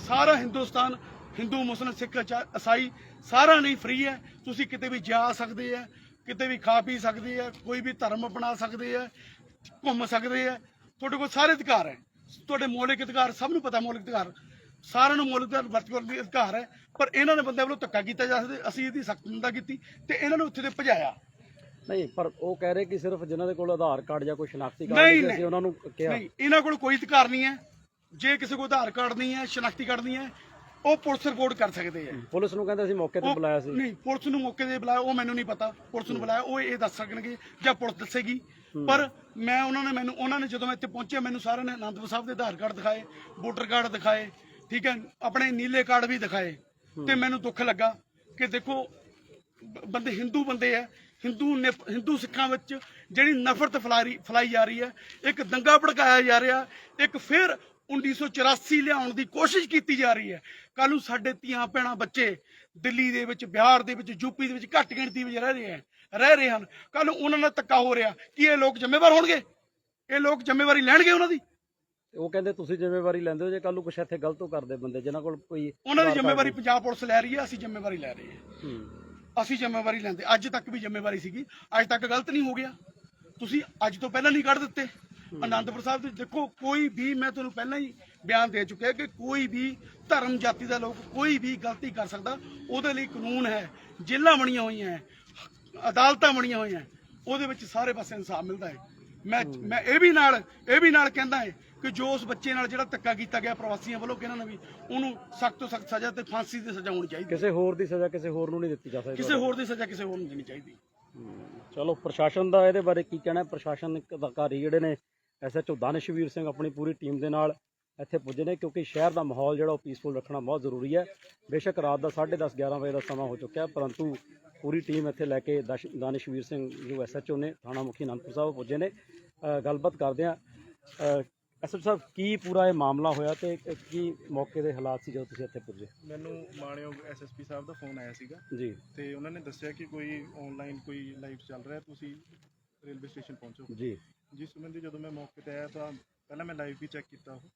ਸਾਰਾ ਹਿੰਦੁਸਤਾਨ, ਹਿੰਦੂ, ਮੁਸਲਮਾਨ, ਸਿੱਖ ਇਸਾਈ ਈਸਾਈ ਸਾਰਾ ਨਹੀਂ ਫ੍ਰੀ ਹੈ। ਤੁਸੀਂ ਕਿਤੇ ਵੀ ਜਾ ਸਕਦੇ ਆ, ਕਿਤੇ ਵੀ ਖਾ ਪੀ ਸਕਦੇ ਆ, ਕੋਈ ਵੀ ਧਰਮ ਅਪਣਾ ਸਕਦੇ ਆ, ਘੁੰਮ ਸਕਦੇ ਆ, ਤੁਹਾਡੇ ਕੋਲ ਸਾਰੇ ਅਧਿਕਾਰ ਹੈ। ਤੁਹਾਡੇ ਮੌਲਿਕ ਅਧਿਕਾਰ, ਸਭ ਨੂੰ ਪਤਾ ਮੌਲਿਕ ਅਧਿਕਾਰ। ਸਾਰਿਆਂ ਨੂੰ ਮੌਲਿਕ ਅਧਿਕਾਰ ਵਰਤਣ ਦੇ ਅਧਿਕਾਰ ਹੈ। ਪਰ ਇਹਨਾਂ ਨੇ ਬੰਦਿਆਂ ਵੱਲੋਂ ਧੱਕਾ ਕੀਤਾ ਜਾ ਸਕਦਾ, ਅਸੀਂ ਇਹਦੀ ਸਖਤ ਨਿੰਦਾ ਕੀਤੀ ਤੇ ਇਹਨਾਂ ਨੂੰ ਉੱਥੇ ਦੇ ਭਜਾਇਆ। ਨਹੀਂ ਪਰ ਉਹ ਕਹਿ ਰਹੇ ਕਿ ਸਿਰਫ ਜਿਨ੍ਹਾਂ ਦੇ ਕੋਲ ਆਧਾਰ ਕਾਰਡ ਜਾਂ ਕੋਈ ਸ਼ਨਾਖਤੀ ਕਾਰਡ ਨਹੀਂ, ਸੀ। ਉਹਨਾਂ ਨੂੰ ਕਿਹਾ। ਨਹੀਂ ਇਹਨਾਂ ਕੋਲ ਕੋਈ ਅਧਿਕਾਰ ਨਹੀਂ ਹੈ। ਜੇ ਕਿਸੇ ਕੋਲ ਆਧਾਰ ਕਾਰਡ ਨਹੀਂ ਹੈ ਸ਼ਨਾਖਤੀ ਕਾਰਡ ਨਹੀਂ ਹੈ ਉਹ ਪੁਲਿਸ ਰਿਪੋਰਟ ਕਰ ਸਕਦੇ ਆ ਪੁਲਿਸ ਨੂੰ ਕਹਿੰਦੇ ਅਸੀਂ ਮੌਕੇ ਤੇ ਉਹ- ਬੁਲਾਇਆ ਸੀ। ਨਹੀਂ ਪੁਲਿਸ ਨੂੰ ਮੌਕੇ ਤੇ ਬੁਲਾਇਆ ਉਹ ਮੈਨੂੰ ਨਹੀਂ ਪਤਾ। ਪੁਲਿਸ ਨੂੰ ਬੁਲਾਇਆ ਉਹ ਇਹ ਦੱਸ ਸਕਣਗੇ ਜਾਂ ਪੁਲਿਸ ਦੱਸੇਗੀ। ਪਰ ਮੈਂ ਉਹਨਾਂ ਨੇ ਮੈਨੂੰ ਉਹਨਾਂ ਨੇ ਜਦੋਂ ਮੈਂ ਇੱਥੇ ਪਹੁੰਚਿਆ ਮੈਨੂੰ ਸਾਰਿਆਂ ਨੇ ਆਨੰਦਪੁਰ ਸਾਹਿਬ ਦੇ ਆਧਾਰ ਕਾਰਡ ਦਿਖਾਏ ਵੋਟਰ ਕਾਰਡ ਦਿਖਾਏ ਠੀਕ ਹੈ ਆਪਣੇ ਨੀਲੇ ਕਾਰਡ ਵੀ ਦਿਖਾਏ। ਤੇ ਮੈਨੂੰ ਦੁੱਖ ਲੱਗਾ ਕਿ ਦੇਖੋ ਬ- ਬੰਦੇ ਹਿੰਦੂ ਬੰਦੇ ਆ ਹਿੰਦੂ ਹਿੰਦੂ ਸਿੱਖਾਂ ਵਿੱਚ ਜਿਹੜੀ ਨਫ਼ਰਤ ਫਲਾਈ ਫਲਾਈ ਜਾ ਰਹੀ ਹੈ ਇੱਕ ਦੰਗਾ ਭੜਕਾਇਆ ਜਾ ਰਿਹਾ ਇੱਕ ਫਿਰ 1984 ਲਿਆਉਣ ਦੀ ਕੋਸ਼ਿਸ਼ ਕੀਤੀ ਜਾ ਰਹੀ ਹੈ। ਕੱਲ ਨੂੰ ਸਾਡੇ ਧੀਆਂ ਭੈਣਾਂ ਬੱਚੇ ਦਿੱਲੀ ਦੇ ਵਿੱਚ ਬਿਹਾਰ ਦੇ ਵਿੱਚ ਯੂਪੀ ਦੇ ਵਿੱਚ ਘੱਟ ਗਿਣਤੀ ਵਿੱਚ ਰਹਿ ਰਹੇ ਹਨ ਰਹਿ ਰਹੇ ਹਨ। ਕੱਲ ਨੂੰ ਉਹਨਾਂ ਨਾਲ ਧੱਕਾ ਹੋ ਰਿਹਾ। ਕੀ ਇਹ ਲੋਕ ਜ਼ਿੰਮੇਵਾਰ ਹੋਣਗੇ? ਇਹ ਲੋਕ ਜ਼ਿੰਮੇਵਾਰੀ ਲੈਣਗੇ ਉਹਨਾਂ ਦੀ? ਉਹ ਕਹਿੰਦੇ ਤੁਸੀਂ ਜ਼ਿੰਮੇਵਾਰੀ ਲੈਂਦੇ ਹੋ ਜੇ ਕੱਲ ਨੂੰ ਕੁਛ ਇੱਥੇ ਗਲਤ ਕਰਦੇ ਬੰਦੇ ਜਿਨ੍ਹਾਂ ਕੋਲ ਕੋਈ ਉਹਨਾਂ ਦੀ ਜ਼ਿੰਮੇਵਾਰੀ। ਪੰਜਾਬ ਪੁਲਿਸ ਲੈ ਰਹੀ ਹੈ ਅਸੀਂ ਜ਼ਿੰਮੇਵਾਰੀ ਲੈ ਰਹੇ ਹੂੰ। ਅਸੀਂ ਜ਼ਿੰਮੇਵਾਰੀ ਲੈਂਦੇ। ਅੱਜ ਤੱਕ ਵੀ ਜ਼ਿੰਮੇਵਾਰੀ ਸੀਗੀ। ਅੱਜ ਤੱਕ ਗਲਤ ਨਹੀਂ ਹੋ ਗਿਆ। ਤੁਸੀਂ ਅੱਜ ਤੋਂ ਪਹਿਲਾਂ ਨਹੀਂ ਕੱਢ ਦਿੱਤੇ। ਆਨੰਦਪੁਰ ਸਾਹਿਬ ਦੇ ਦੇਖੋ ਕੋਈ ਵੀ ਮੈਂ ਤੁਹਾਨੂੰ ਪਹਿਲਾਂ ਹੀ ਬਿਆਨ ਦੇ ਚੁੱਕਿਆ ਕਿ ਕੋਈ ਵੀ ਧਰਮ ਜਾਤੀ ਦਾ ਲੋਕ ਕੋਈ ਵੀ ਗਲਤੀ ਕਰ ਸਕਦਾ। ਉਹਦੇ ਲਈ ਕਾਨੂੰਨ ਹੈ। ਜੇਲ੍ਹਾਂ ਬਣੀਆਂ ਹੋਈਆਂ ਹੈ। ਅਦਾਲਤਾਂ ਬਣੀਆਂ ਹੋਈਆਂ। ਉਹਦੇ ਵਿੱਚ ਸਾਰੇ ਪਾਸੇ ਇਨਸਾਫ ਮਿਲਦਾ ਹੈ। ਮੈਂ ਮੈਂ ਇਹ ਵੀ ਨਾਲ ਇਹ ਵੀ ਨਾਲ ਕਹਿੰਦਾ ਹੈ ਕਿ ਜੋ ਉਸ ਬੱਚੇ ਨਾਲ ਜਿਹੜਾ ਧੱਕਾ ਕੀਤਾ ਗਿਆ ਪ੍ਰਵਾਸੀਆਂ ਵੱਲੋਂ ਕਿ ਇਹਨਾਂ ਨੇ ਵੀ ਉਹਨੂੰ ਸਖਤ ਤੋਂ ਸਖਤ ਸਜ਼ਾ ਤੇ ਫਾਂਸੀ ਦੀ ਸਜ਼ਾ ਹੋਣੀ ਚਾਹੀਦੀ। ਕਿਸੇ ਹੋਰ ਦੀ ਸਜ਼ਾ ਕਿਸੇ ਹੋਰ ਨੂੰ ਨਹੀਂ ਦਿੱਤੀ ਜਾ ਸਕਦੀ। ਕਿਸੇ ਹੋਰ ਦੀ ਸਜ਼ਾ ਕਿਸੇ ਹੋਰ ਨੂੰ ਦੇਣੀ ਚਾਹੀਦੀ। ਚਲੋ ਪ੍ਰਸ਼ਾਸਨ ਦਾ ਇਹਦੇ ਬਾਰੇ ਕੀ ਕਹਿਣਾ ਹੈ? ਪ੍ਰਸ਼ਾਸਨਿਕ ਅਧਿਕਾਰੀ ਜਿਹੜੇ ਨੇ ਐਸਐਚਓ ਦਾਨਿਸ਼ਵੀਰ ਸਿੰਘ ਆਪਣੀ ਪੂਰੀ ਟੀਮ ਦੇ ਨਾਲ ਇੱਥੇ ਪੁੱਜੇ ਨੇ ਕਿਉਂਕਿ ਸ਼ਹਿਰ ਦਾ ਮਾਹੌਲ ਜਿਹੜਾ ਉਹ ਪੀਸਫੁਲ ਰੱਖਣਾ ਬਹੁਤ ਜ਼ਰੂਰੀ ਹੈ। ਬੇਸ਼ੱਕ ਰਾਤ ਦਾ 10:30 11 ਵਜੇ ਦਾ ਸਮਾਂ ਹੋ ਚੁੱਕਿਆ ਪਰੰਤੂ ਪੂਰੀ ਟੀਮ ਇੱਥੇ ਲੈ ਕੇ ਦਾਨਿਸ਼ਵੀਰ ਸਿੰਘ ਜੋ ਐਸਐਚਓ ਨੇ ਥਾਣਾ ਮੁਖੀ ਅਨੰਦਪੁਰ ਸਾਹਿਬ ਪੁੱਜੇ ਨੇ। ਗੱਲਬਾਤ ਕਰਦੇ ਆ ਐਸਐਚਓ ਸਾਹਿਬ ਕੀ ਪੂਰਾ ਇਹ ਮਾਮਲਾ ਹੋਇਆ ਤੇ ਕੀ ਮੌਕੇ ਦੇ ਹਾਲਾਤ ਸੀ ਜਦੋਂ ਤੁਸੀਂ ਇੱਥੇ ਪੁੱਜੇ? ਮੈਨੂੰ ਮਾਣਯੋਗ ਐਸਐਸਪੀ ਸਾਹਿਬ ਦਾ ਫੋਨ ਆਇਆ ਸੀਗਾ ਜੀ। ਤੇ ਉਹਨਾਂ ਨੇ ਦੱਸਿਆ ਕਿ ਕੋਈ ਆਨਲਾਈਨ ਕੋਈ ਲਾਈਵ ਚੱਲ ਰਿਹਾ ਤੁਸੀਂ ਰੇਲਵੇ ਸਟੇਸ਼ਨ ਪਹੁੰਚੋ। ਜੀ। ਜਿਸ ਸੰਬੰਧੀ ਜਦੋਂ ਮੈਂ ਮੌਕੇ ਤੇ ਆਇਆ ਤਾਂ ਪਹਿਲਾਂ ਮੈਂ ਲਾਈਵ ਵੀ ਚੈੱਕ ਕੀਤਾ ਉਹ।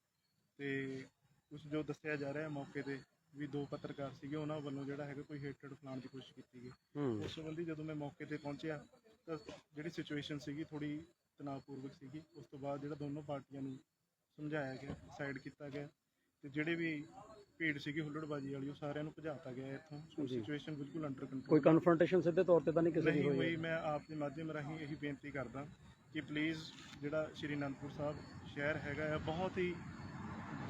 ਤੇ ਕੁਝ ਜੋ ਦੱਸਿਆ ਜਾ ਰਿਹਾ ਹੈ ਮੌਕੇ ਤੇ ਵੀ ਦੋ ਪੱਤਰਕਾਰ ਸੀਗੇ ਉਹਨਾਂ ਵੱਲੋਂ ਜਿਹੜਾ ਹੈਗਾ ਕੋਈ ਹੇਟਡ ਫਲਾਉਣ ਦੀ ਕੋਸ਼ਿਸ਼ ਕੀਤੀ ਗਈ। ਹੂੰ। ਉਸ ਸੰਬੰਧੀ ਜਦੋਂ ਮੈਂ ਮੌਕੇ ਤੇ ਪਹੁੰਚਿਆ ਤਾਂ ਜਿਹੜੀ ਸਿਚੁਏਸ਼ਨ ਸੀਗੀ ਥੋੜੀ ਤਣਾਅਪੂਰਵਕ ਸੀਗੀ। ਉਸ ਤੋਂ ਬਾਅਦ ਜਿਹੜਾ ਦੋਨੋਂ ਪਾਰਟੀਆਂ ਨੂੰ ਸਮਝਾਇਆ ਗਿਆ ਸਾਈਡ ਕੀਤਾ ਗਿਆ ਤੇ ਜਿਹੜੇ ਵੀ ਭੀੜ ਸੀਗੀ ਹੁੱਲੜਬਾਜੀ ਵਾਲੀ ਉਹ ਸਾਰਿਆਂ ਨੂੰ ਭਜਾਤਾ ਗਿਆ ਇੱਥੋਂ। ਜੀ। ਸਿਚੁਏਸ਼ਨ ਬਿਲਕੁਲ ਅੰਡਰ ਕੋਈ ਕੰਟਰੋਲ ਕਨਫਰੰਟੇਸ਼ਨ ਸਿੱਧੇ ਤੌਰ ਤੇ ਤਾਂ ਨਹੀਂ ਕਿਸੇ ਦੀ ਹੋਈ? ਹੋਈ ਮੈਂ ਆਪ ਦੇ ਮਾਧਿਅਮ ਰਾਹੀਂ ਇਹੀ ਬੇਨਤੀ ਕਰਦਾ ਕਿ ਪਲੀਜ਼ ਜਿਹੜਾ ਸ਼੍ਰੀ ਅਨੰਦਪੁਰ ਸਾਹਿਬ ਸ਼ਹਿਰ ਹੈਗਾ ਆ ਬਹੁਤ ਹੀ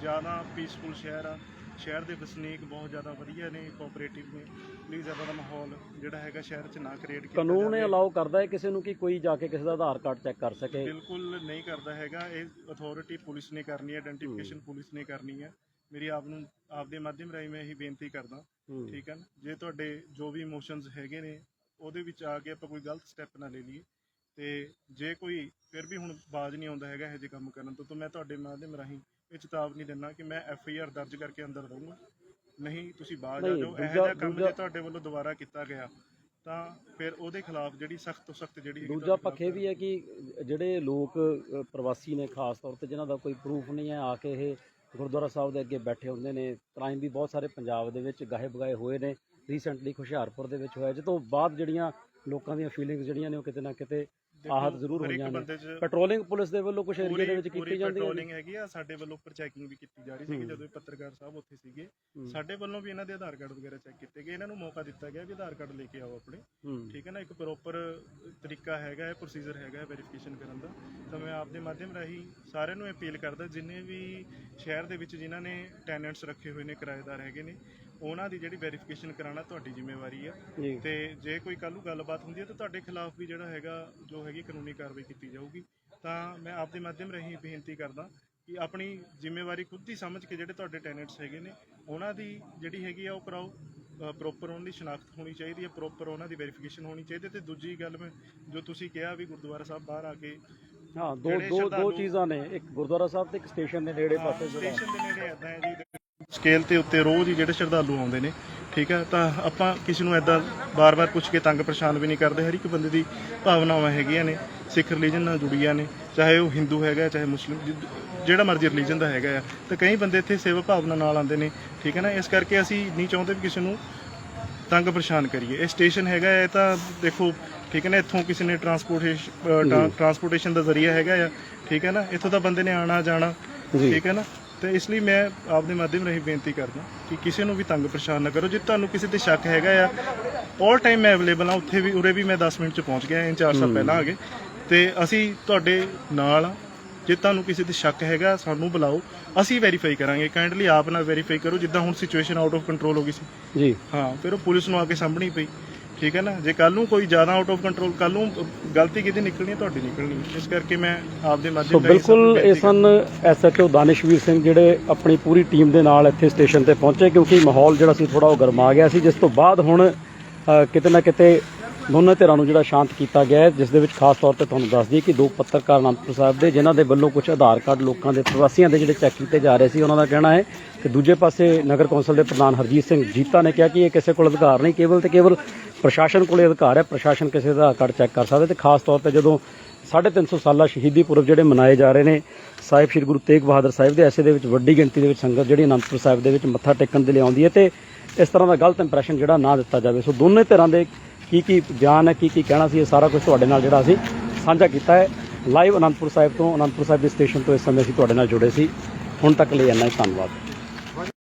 ਜ਼ਿਆਦਾ ਪੀਸਫੁਲ ਸ਼ਹਿਰ ਆ। ਸ਼ਹਿਰ ਦੇ ਵਸਨੀਕ ਬਹੁਤ ਜ਼ਿਆਦਾ ਵਧੀਆ ਨੇ ਕੋਆਪਰੇਟਿਵ ਨੇ। ਪਲੀਜ਼ ਇਹਦਾ ਦਾ ਮਾਹੌਲ ਜਿਹੜਾ ਹੈਗਾ ਸ਼ਹਿਰ 'ਚ ਨਾ ਕ੍ਰੀਏਟ ਕੀਤਾ ਕਾਨੂੰਨ ਇਹ। ਅਲਾਉ ਕਰਦਾ ਹੈ ਕਿਸੇ ਨੂੰ ਕਿ ਕੋਈ ਜਾ ਕੇ ਕਿਸੇ ਦਾ ਆਧਾਰ ਕਾਰਡ ਚੈੱਕ ਕਰ ਸਕੇ। ਬਿਲਕੁਲ ਨਹੀਂ ਕਰਦਾ ਹੈਗਾ। ਇਹ ਅਥਾਰਟੀ ਪੁਲਿਸ ਨੇ ਕਰਨੀ ਹੈ ਆਇਡੈਂਟੀਫਿਕੇਸ਼ਨ ਪੁਲਿਸ ਨੇ ਕਰਨੀ ਹੈ। ਮੇਰੀ ਆਪ ਨੂੰ ਆਪ ਦੇ ਮਾਧਿਅਮ ਰਾਹੀਂ ਮੈਂ ਇਹੀ ਬੇਨਤੀ ਕਰਦਾ। ਠੀਕ ਹੈ ਨਾ? ਜੇ ਤੁਹਾਡੇ ਜੋ ਵੀ ਇਮੋਸ਼ਨਸ ਹੈਗੇ ਨੇ ਉਹਦੇ ਵਿੱਚ ਆ ਕੇ ਆਪਾਂ ਕੋਈ ਗਲਤ ਸਟੈਪ ਨਾ ਲੈ ਲਈਏ। ਤੇ ਜੇ ਕੋਈ ਫਿਰ ਵੀ ਹੁਣ ਬਾਜ਼ ਨਹੀਂ ਆਉਂਦਾ ਹੈਗਾ ਇਹੋ ਜਿਹੇ ਕੰਮ ਕਰਨ ਤੋਂ ਤਾਂ ਮੈਂ ਤੁਹਾਡੇ ਮਾਧਿਅਮ ਰਾਹੀਂ ਇਹ ਚੇਤਾਵਨੀ ਦਿੰਦਾ ਕਿ ਮੈਂ ਐਫ ਆਈ ਆਰ ਦਰਜ ਕਰਕੇ ਅੰਦਰ ਦਊਂਗਾ ਨਹੀਂ ਤੁਸੀਂ ਬਾਜ਼ ਆ ਜਾਓ। ਇਹੋ ਜਿਹਾ ਕੰਮ ਜੇ ਤੁਹਾਡੇ ਵੱਲੋਂ ਦੁਬਾਰਾ ਕੀਤਾ ਗਿਆ ਤਾਂ ਫਿਰ ਉਹਦੇ ਖਿਲਾਫ ਜਿਹੜੀ ਸਖਤ ਤੋਂ ਸਖਤ ਜਿਹੜੀ ਦੂਜਾ ਪੱਖ ਵੀ ਹੈ ਕਿ ਜਿਹੜੇ ਲੋਕ ਪ੍ਰਵਾਸੀ ਨੇ ਖਾਸ ਤੌਰ ਤੇ ਜਿਨ੍ਹਾਂ ਦਾ ਕੋਈ ਪ੍ਰੂਫ ਨਹੀਂ ਹੈ ਆ ਕੇ ਇਹ ਗੁਰਦੁਆਰਾ ਸਾਹਿਬ ਦੇ ਅੱਗੇ ਬੈਠੇ ਹੁੰਦੇ ਨੇ। ਕ੍ਰਾਈਮ ਵੀ ਬਹੁਤ ਸਾਰੇ ਪੰਜਾਬ ਦੇ ਵਿੱਚ ਗਾਹੇ ਬਗਾਏ ਹੋਏ ਨੇ। ਰੀਸੈਂਟਲੀ ਹੁਸ਼ਿਆਰਪੁਰ ਦੇ ਵਿੱਚ ਹੋਇਆ। ਤੋਂ ਬਾਅਦ ਜਿਹੜੀਆਂ ਲੋਕਾਂ ਦੀਆਂ ਫੀਲਿੰਗਸ ਜਿਹੜੀਆਂ ਨੇ ਉਹ ਕਿਤੇ ਨਾ ਕਿਤੇ ਆਹਤ ਜ਼ਰੂਰ ਬੰਦੇ 'ਚ ਪੈਟਰੋਲਿੰਗ ਪੁਲਿਸ ਦੇ ਵੱਲੋਂ ਕੁਝ ਏਰੀਆ ਦੇ ਵਿੱਚ ਕੀਤੀ ਜਾਂਦੀ ਹੈ ਪੈਟਰੋਲਿੰਗ ਹੈਗੀ ਆ ਸਾਡੇ ਵੱਲੋਂ ਉੱਪਰ ਚੈਕਿੰਗ ਵੀ ਕੀਤੀ ਜਾ ਰਹੀ ਸੀ ਹੂੰ। ਜਦੋਂ ਇਹ ਪੱਤਰਕਾਰ ਸਾਹਿਬ ਉੱਥੇ ਸੀਗੇ। ਹੂੰ। ਸਾਡੇ ਵੱਲੋਂ ਵੀ ਇਹਨਾਂ ਦੇ ਆਧਾਰ ਕਾਰਡ ਵਗੈਰਾ ਚੈੱਕ ਕੀਤੇ ਗਏ। ਇਹਨਾਂ ਨੂੰ ਮੌਕਾ ਦਿੱਤਾ ਗਿਆ ਵੀ ਆਧਾਰ ਕਾਰਡ ਲੈ ਕੇ ਆਓ ਆਪਣੇ। ਹੂੰ। ਠੀਕ ਹੈ ਨਾ ਇੱਕ ਪ੍ਰੋਪਰ ਤਰੀਕਾ ਹੈਗਾ ਹੈ ਪ੍ਰੋਸੀਜਰ ਹੈਗਾ ਹੈ ਵੈਰੀਫਿਕੇਸ਼ਨ ਕਰਨ ਦਾ। ਤਾਂ ਮੈਂ ਆਪ ਦੇ ਮਾਧਿਅਮ ਰਾਹੀਂ ਸਾਰਿਆਂ ਨੂੰ ਅਪੀਲ ਕਰਦਾ ਜਿੰਨੇ ਵੀ ਸ਼ਹਿਰ ਦੇ ਵਿੱਚ ਜਿਨ੍ਹਾਂ ਨੇ ਟੈਨੈਂਟਸ ਰੱਖੇ ਹੋਏ ਨੇ ਕਿਰਾਏਦਾਰ ਹੈਗੇ ਨੇ ਉਹਨਾਂ ਦੀ ਜਿਹੜੀ ਵੈਰੀਫਿਕੇਸ਼ਨ ਕਰਾਉਣਾ ਤੁਹਾਡੀ ਜ਼ਿੰਮੇਵਾਰੀ ਆ। ਜੀ। ਤੇ ਜੇ ਕੋਈ ਕੱਲ੍ਹ ਨੂੰ ਗੱਲਬਾਤ ਹੁੰਦੀ ਹੈ ਤਾਂ ਤੁਹਾਡੇ ਖਿਲਾਫ ਵੀ ਜਿਹੜਾ ਹੈਗਾ ਜੋ ਹੈਗੀ ਕਾਨੂੰਨੀ ਕਾਰਵਾਈ ਕੀਤੀ ਜਾਊਗੀ। ਤਾਂ ਮੈਂ ਆਪ ਦੇ ਮਾਧਿਅਮ ਰਾਹੀਂ ਬੇਨਤੀ ਕਰਦਾ ਕਿ ਆਪਣੀ ਜ਼ਿੰਮੇਵਾਰੀ ਖੁਦ ਹੀ ਸਮਝ ਕੇ ਜਿਹੜੇ ਤੁਹਾਡੇ ਟੈਨੈਂਟਸ ਹੈਗੇ ਨੇ ਉਹਨਾਂ ਦੀ ਜਿਹੜੀ ਹੈਗੀ ਆ ਉਹ ਕਰਾਓ। ਪ੍ਰੋਪਰ ਉਹਨਾਂ ਦੀ ਸ਼ਨਾਖਤ ਹੋਣੀ ਚਾਹੀਦੀ ਹੈ ਪ੍ਰੋਪਰ ਉਹਨਾਂ ਦੀ ਵੈਰੀਫਿਕੇਸ਼ਨ ਹੋਣੀ ਚਾਹੀਦੀ ਹੈ ਤੇ ਦੂਜੀ ਗੱਲ ਮੈਂ ਜੋ ਤੁਸੀਂ ਕਿਹਾ ਵੀ ਗੁਰਦੁਆਰਾ ਸਾਹਿਬ ਬਾਹਰ ਆ ਕੇ ਹਾਂ ਦੋ ਜਿਹੜੇ ਦੋ ਦੋ ਸ਼ਰਧਾਲੂ- ਚੀਜ਼ਾਂ ਨੇ। ਇੱਕ ਗੁਰਦੁਆਰਾ ਸਾਹਿਬ ਤੇ ਇੱਕ ਸਟੇਸ਼ਨ ਦੇ ਨੇੜੇ ਪਾਸੇ ਜਿਹੜਾ। ਸਟੇਸ਼ਨ ਦੇ ਨੇੜੇ ਇਦਾਂ ਹੈ ਜੀ। ਸਕੇਲ ਤੇ ਉੱਤੇ ਰੋਜ਼ ਹੀ ਜਿਹੜੇ ਸ਼ਰਧਾਲੂ ਆਉਂਦੇ ਨੇ ਠੀਕ ਹੈ? ਤਾਂ ਆਪਾਂ ਕਿਸੇ ਨੂੰ ਐਦਾਂ ਬਾਰ-ਬਾਰ ਪੁੱਛ ਕੇ ਤੰਗ ਪਰੇਸ਼ਾਨ ਵੀ ਨਹੀਂ ਕਰਦੇ ਹਰ ਇੱਕ ਬੰਦੇ ਦੀ ਭਾਵਨਾਵਾਂ ਹੈਗੀਆਂ ਨੇ ਸਿੱਖ ਰਿਲੀਜਨ ਨਾਲ ਜੁੜੀਆਂ ਨੇ ਚਾਹੇ ਉਹ ਹਿੰਦੂ ਹੈਗਾ ਚਾਹੇ ਮੁਸਲਿਮ ਜਿਹੜਾ ਮਰਜ਼ੀ ਰਿਲੀਜਨ ਦਾ ਹੈਗਾ ਆ ਤਾਂ ਕਈ ਬੰਦੇ ਇੱਥੇ ਸੇਵਾ ਭਾਵਨਾ ਨਾਲ ਆਉਂਦੇ ਨੇ ਠੀਕ ਹੈ ਨਾ? ਇਸ ਕਰਕੇ ਅਸੀਂ ਨਹੀਂ ਚਾਹੁੰਦੇ ਵੀ ਕਿਸੇ ਨੂੰ ਤੰਗ ਪਰੇਸ਼ਾਨ ਕਰੀਏ। ਇਹ ਸਟੇਸ਼ਨ ਹੈਗਾ ਹੈ ਤਾਂ ਦੇਖੋ ਠੀਕ ਹੈ ਨਾ? ਇੱਥੋਂ ਕਿਸੇ ਨੇ ਟਰਾਂਸਪੋਰਟੇਸ਼ਨ ਟਰਾਂਸਪੋਰਟੇਸ਼ਨ ਦਾ ਜ਼ਰੀਆ ਹੈਗਾ ਆ ਠੀਕ ਹੈ ਨਾ? ਇੱਥੋਂ ਤਾਂ ਬੰਦੇ ਨੇ ਆਣਾ ਜਾਣਾ। ਠੀਕ ਹੈ ਨਾ? ਤੇ ਇਸ ਲਈ ਮੈਂ ਆਪਦੇ ਮਾਧਿਅਮ ਰਾਹੀਂ ਬੇਨਤੀ ਕਰਦਾ ਕਿ ਕਿਸੇ ਨੂੰ ਵੀ ਤੰਗ ਪਰੇਸ਼ਾਨ ਨਾ ਕਰੋ। ਜੇ ਤੁਹਾਨੂੰ ਕਿਸੇ ਤੇ ਸ਼ੱਕ ਹੈਗਾ ਆ ਆਲ ਟਾਈਮ ਮੈਂ ਅਵੇਲੇਬਲ ਆ ਉੱਥੇ ਵੀ ਉਰੇ ਵੀ ਮੈਂ 10 ਮਿੰਟ ਚ ਪਹੁੰਚ ਗਿਆ ਇੰਚਾਰਜ ਸਾਹਿਬ ਪਹਿਲਾਂ ਆ ਗਏ। ਤੇ ਅਸੀਂ ਤੁਹਾਡੇ ਨਾਲ ਆ ਜੇ ਤੁਹਾਨੂੰ ਕਿਸੇ ਤੇ ਸ਼ੱਕ ਹੈਗਾ ਸਾਨੂੰ ਬੁਲਾਓ। ਅਸੀਂ ਵੈਰੀਫਾਈ ਕਰਾਂਗੇ। ਕਾਈਂਡਲੀ ਆਪ ਨਾਲ ਵੈਰੀਫਾਈ ਕਰੋ ਜਿੱਦਾਂ ਹੁਣ ਸਿਚੁਏਸ਼ਨ ਆਊਟ ਆਫ ਕੰਟਰੋਲ ਹੋ ਗਈ ਸੀ। ਜੀ। ਹਾਂ ਫਿਰ ਉਹ ਪੁਲਿਸ ਨੂੰ ਆ ਕੇ ਸਾਹਮਣੀ ਪਈ। ਠੀਕ ਹੈ ਨਾ? ਜੇ ਕੱਲ ਨੂੰ ਕੋਈ ਜ਼ਿਆਦਾ ਆਊਟ ਆਫ ਕੰਟਰੋਲ ਕੱਲ ਨੂੰ ਗਲਤੀ ਕਿਹਦੀ ਨਿਕਲਣੀ ਹੈ ਤੁਹਾਡੀ ਨਿਕਲਣੀ ਹੈ। ਇਸ ਕਰਕੇ ਮੈਂ ਆਪਦੇ ਸੋ ਮਾਧਿਅਮ ਰਾਹੀਂ ਸਭ ਨੂੰ ਬਿਲਕੁਲ ਇਹ ਸਨ ਐਸਐਚਓ ਦਾਨਿਸ਼ਵੀਰ ਸਿੰਘ ਜਿਹੜੇ ਆਪਣੀ ਪੂਰੀ ਟੀਮ ਦੇ ਨਾਲ ਇੱਥੇ ਸਟੇਸ਼ਨ ਤੇ ਪਹੁੰਚੇ ਕਿਉਂਕਿ ਮਾਹੌਲ ਜਿਹੜਾ ਸੀ ਥੋੜਾ ਉਹ ਗਰਮਾ ਗਿਆ ਸੀ ਜਿਸ ਤੋਂ ਬਾਅਦ ਹੁਣ ਅ, ਕਿਤੇ ਨਾ ਕਿਤੇ ਦੋਨਾਂ ਧਿਰਾਂ ਨੂੰ ਜਿਹੜਾ ਸ਼ਾਂਤ ਕੀਤਾ ਗਿਆ ਜਿਸ ਦੇ ਵਿੱਚ ਖਾਸ ਤੌਰ ਤੇ ਤੁਹਾਨੂੰ ਦੱਸ ਦਈਏ ਕਿ ਦੋ ਪੱਤਰਕਾਰ ਅਨੰਦਪੁਰ ਸਾਹਿਬ ਦੇ, ਜਿਨ੍ਹਾਂ ਦੇ ਵੱਲੋਂ ਕੁਝ ਆਧਾਰ ਕਾਰਡ ਲੋਕਾਂ ਦੇ ਪ੍ਰਵਾਸੀਆਂ ਦੇ ਜਿਹੜੇ ਚੈੱਕ ਕੀਤੇ ਜਾ ਰਹੇ ਸੀ, ਉਹਨਾਂ ਦਾ ਕਹਿਣਾ ਹੈ ਕਿ ਦੂਜੇ ਪਾਸੇ ਨਗਰ ਕੌਂਸਲ ਦੇ ਪ੍ਰਧਾਨ ਹਰਜੀਤ ਸਿੰਘ ਜੀਤਾ ਨੇ ਕਿਹਾ ਕਿ ਇਹ ਕਿਸੇ ਕੋਲ ਅਧਿਕਾਰ ਨਹੀਂ, ਕੇਵਲ ਤੇ ਕੇਵਲ ਪ੍ਰਸ਼ਾਸਨ ਕੋਲੇ ਅਧਿਕਾਰ ਹੈ, ਪ੍ਰਸ਼ਾਸਨ ਕਿਸੇ ਦਾ ਕਾਰਡ ਚੈੱਕ ਕਰ ਸਕਦਾ ਤੇ ਖਾਸ ਤੌਰ ਤੇ ਜਦੋਂ 350 ਸਾਲਾ ਸ਼ਹੀਦੀ ਪੁਰਬ ਜਿਹੜੇ ਮਨਾਏ ਜਾ ਰਹੇ ਨੇ, ਸਾਹਿਬ ਸ੍ਰੀ ਗੁਰੂ ਤੇਗ ਬਹਾਦਰ ਸਾਹਿਬ ਦੇ ਐਸੇ ਦੇ ਵਿੱਚ ਵੱਡੀ ਗਿਣਤੀ ਦੇ ਵਿੱਚ ਸੰਗਤ ਜਿਹੜੀ ਅਨੰਦਪੁਰ ਸਾਹਿਬ ਦੇ ਵਿੱਚ ਮੱਥਾ ਟੇਕਣ ਦੇ ਲਈ ਆਉਂਦੀ ਹੈ ਤੇ ਇਸ ਤਰ੍ਹਾਂ ਦਾ ਗਲਤ ਇੰਪ੍ਰੈਸ਼ਨ ਜਿਹੜਾ ਨਾ ਦਿੱਤਾ ਜਾਵੇ। ਸੋ ਦੋਨੇ ਧਿਰਾਂ ਦੇ ਕੀ ਕੀ ਬਿਆਨ ਹੈ, ਕੀ ਕੀ ਕਹਿਣਾ ਸੀ, ਇਹ ਸਾਰਾ ਕੁਝ ਤੁਹਾਡੇ ਨਾਲ ਜਿਹੜਾ ਅਸੀਂ ਸਾਂਝਾ ਕੀਤਾ ਹੈ। ਲਾਈਵ ਅਨੰਦਪੁਰ ਸਾਹਿਬ ਤੋਂ, ਅਨੰਦਪੁਰ ਸਾਹਿਬ ਦੇ ਸਟੇਸ਼ਨ ਤੋਂ ਇਸ ਸਮੇਂ ਅਸੀਂ ਤੁਹਾਡੇ ਨਾਲ ਜੁੜੇ ਸੀ। ਹੁਣ ਤੱਕ ਲਈ ਇੰਨਾ ਹੀ, ਧੰਨਵਾਦ।